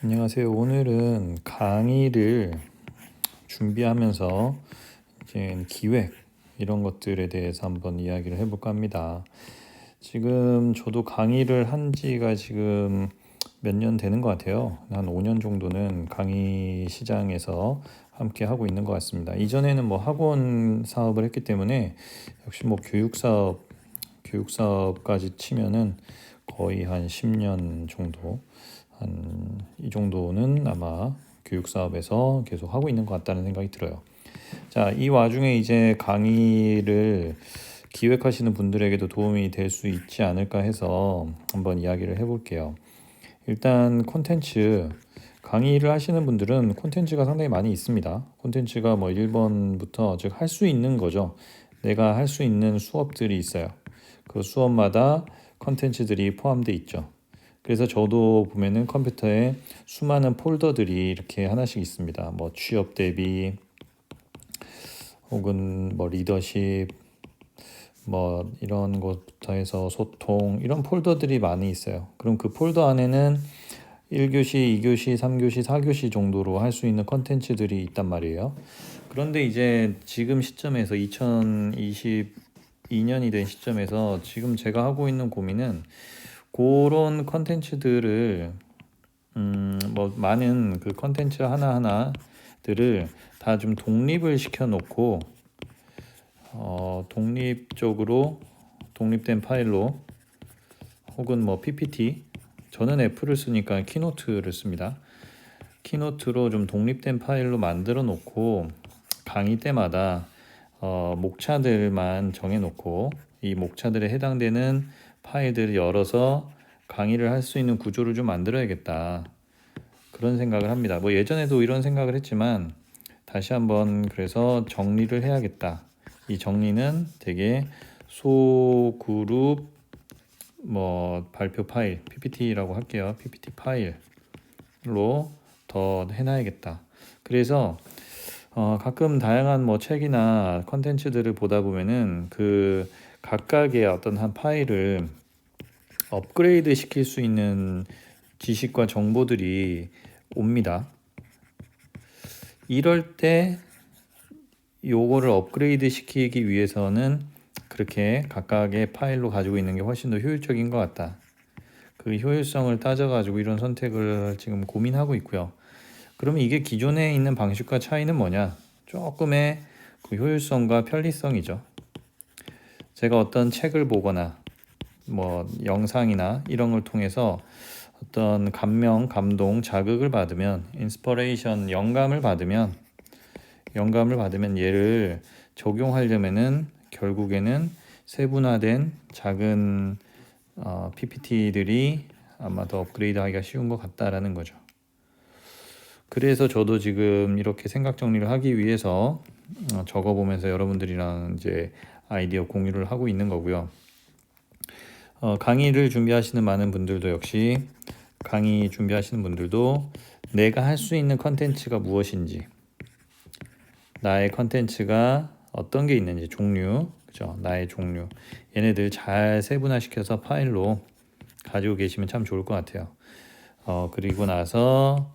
안녕하세요. 오늘은 강의를 준비하면서 이제 기획 이런 것들에 대해서 한번 이야기를 해볼까 합니다. 지금 저도 강의를 한 지가 지금 몇 년 되는 것 같아요. 한 5년 정도는 강의 시장에서 함께 하고 있는 것 같습니다. 이전에는 뭐 학원 사업을 했기 때문에 역시 뭐 교육 사업, 교육 사업까지 치면은 거의 한 10년 정도 한 이 정도는 아마 교육 사업에서 계속 하고 있는 것 같다는 생각이 들어요. 자, 이 와중에 이제 강의를 기획하시는 분들에게도 도움이 될 수 있지 않을까 해서 한번 이야기를 해볼게요. 일단 콘텐츠 강의를 하시는 분들은 콘텐츠가 상당히 많이 있습니다. 콘텐츠가 뭐 1번부터 즉 할 수 있는 거죠. 내가 할 수 있는 수업들이 있어요. 그 수업마다 콘텐츠들이 포함되어 있죠. 그래서 저도 보면은 컴퓨터에 수많은 폴더들이 이렇게 하나씩 있습니다. 뭐 취업 대비 혹은 뭐 리더십 뭐 이런 것부터 해서 소통 이런 폴더들이 많이 있어요. 그럼 그 폴더 안에는 1교시, 2교시, 3교시, 4교시 정도로 할 수 있는 컨텐츠들이 있단 말이에요. 그런데 이제 지금 시점에서 2022년이 된 시점에서 지금 제가 하고 있는 고민은 그런 컨텐츠들을 음, 뭐 많은 그 컨텐츠 하나하나들을 다 좀 독립을 시켜 놓고 어, 독립적으로 독립된 파일로 혹은 뭐 PPT 저는 애플을 쓰니까 키노트를 씁니다. 키노트로 좀 독립된 파일로 만들어 놓고 강의 때마다 어, 목차들만 정해 놓고 이 목차들에 해당되는 파일들을 열어서 강의를 할 수 있는 구조를 좀 만들어야겠다. 그런 생각을 합니다. 뭐 예전에도 이런 생각을 했지만 다시 한번 그래서 정리를 해야겠다. 이 정리는 되게 소그룹 뭐 발표 파일 PPT라고 할게요. PPT 파일로 더 해놔야겠다. 그래서 어, 가끔 다양한 뭐 책이나 컨텐츠들을 보다 보면은 그 각각의 어떤 한 파일을 업그레이드 시킬 수 있는 지식과 정보들이 옵니다. 이럴 때 요거를 업그레이드 시키기 위해서는 그렇게 각각의 파일로 가지고 있는 게 훨씬 더 효율적인 것 같다. 그 효율성을 따져가지고 이런 선택을 지금 고민하고 있고요. 그러면 이게 기존에 있는 방식과 차이는 뭐냐? 조금의 그 효율성과 편리성이죠. 제가 어떤 책을 보거나 뭐 영상이나 이런 걸 통해서 어떤 감명, 감동, 자극을 받으면 인스퍼레이션, 영감을 받으면 영감을 받으면 얘를 적용하려면은 결국에는 세분화된 작은 어, PPT들이 아마 더 업그레이드하기가 쉬운 것 같다라는 거죠. 그래서 저도 지금 이렇게 생각 정리를 하기 위해서 어, 적어보면서 여러분들이랑 이제 아이디어 공유를 하고 있는 거고요. 어, 강의를 준비하시는 많은 분들도 역시 강의 준비하시는 분들도 내가 할 수 있는 컨텐츠가 무엇인지 나의 컨텐츠가 어떤 게 있는지 종류 그죠? 나의 종류. 얘네들 잘 세분화시켜서 파일로 가지고 계시면 참 좋을 것 같아요. 어 그리고 나서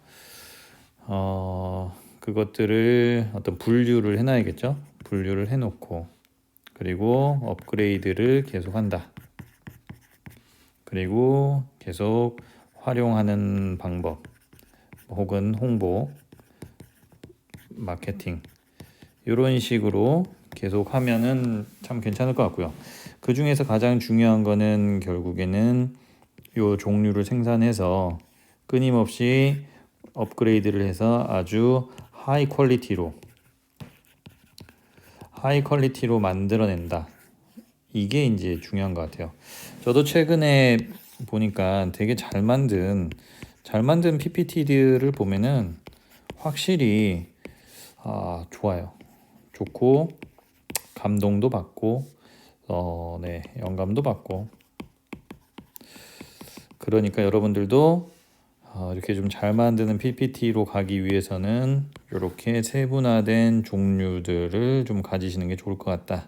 어 그것들을 어떤 분류를 해놔야겠죠 분류를 해놓고 그리고 업그레이드를 계속한다. 그리고 계속 활용하는 방법 혹은 홍보, 마케팅 이런 식으로 계속 하면은 참 괜찮을 것 같고요. 그 중에서 가장 중요한 거는 결국에는 요 종류를 생산해서 끊임없이 업그레이드를 해서 아주 하이 퀄리티로 하이 퀄리티로 만들어낸다. 이게 이제 중요한 것 같아요. 저도 최근에 보니까 되게 잘 만든 잘 만든 PPT들을 보면은 확실히 아, 좋아요. 좋고 감동도 받고 어, 네, 영감도 받고 그러니까 여러분들도 어, 이렇게 좀 잘 만드는 PPT로 가기 위해서는 이렇게 세분화된 종류들을 좀 가지시는 게 좋을 것 같다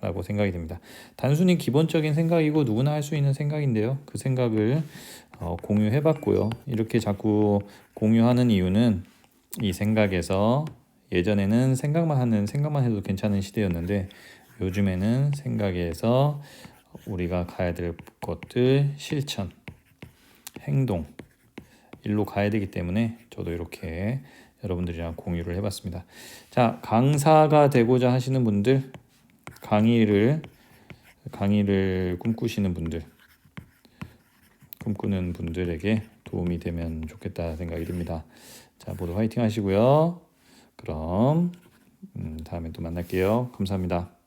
라고 생각이 됩니다. 단순히 기본적인 생각이고 누구나 할 수 있는 생각인데요. 그 생각을 어, 공유해 봤고요. 이렇게 자꾸 공유하는 이유는 이 생각에서 예전에는 생각만 하는 생각만 해도 괜찮은 시대였는데 요즘에는 생각에서 우리가 가야 될 것들 실천, 행동 일로 가야 되기 때문에 저도 이렇게 여러분들이랑 공유를 해봤습니다. 자 강사가 되고자 하시는 분들 강의를 강의를 꿈꾸시는 분들 꿈꾸는 분들에게 도움이 되면 좋겠다 생각이 듭니다. 자 모두 화이팅 하시고요. 그럼 음, 다음에 또 만날게요. 감사합니다.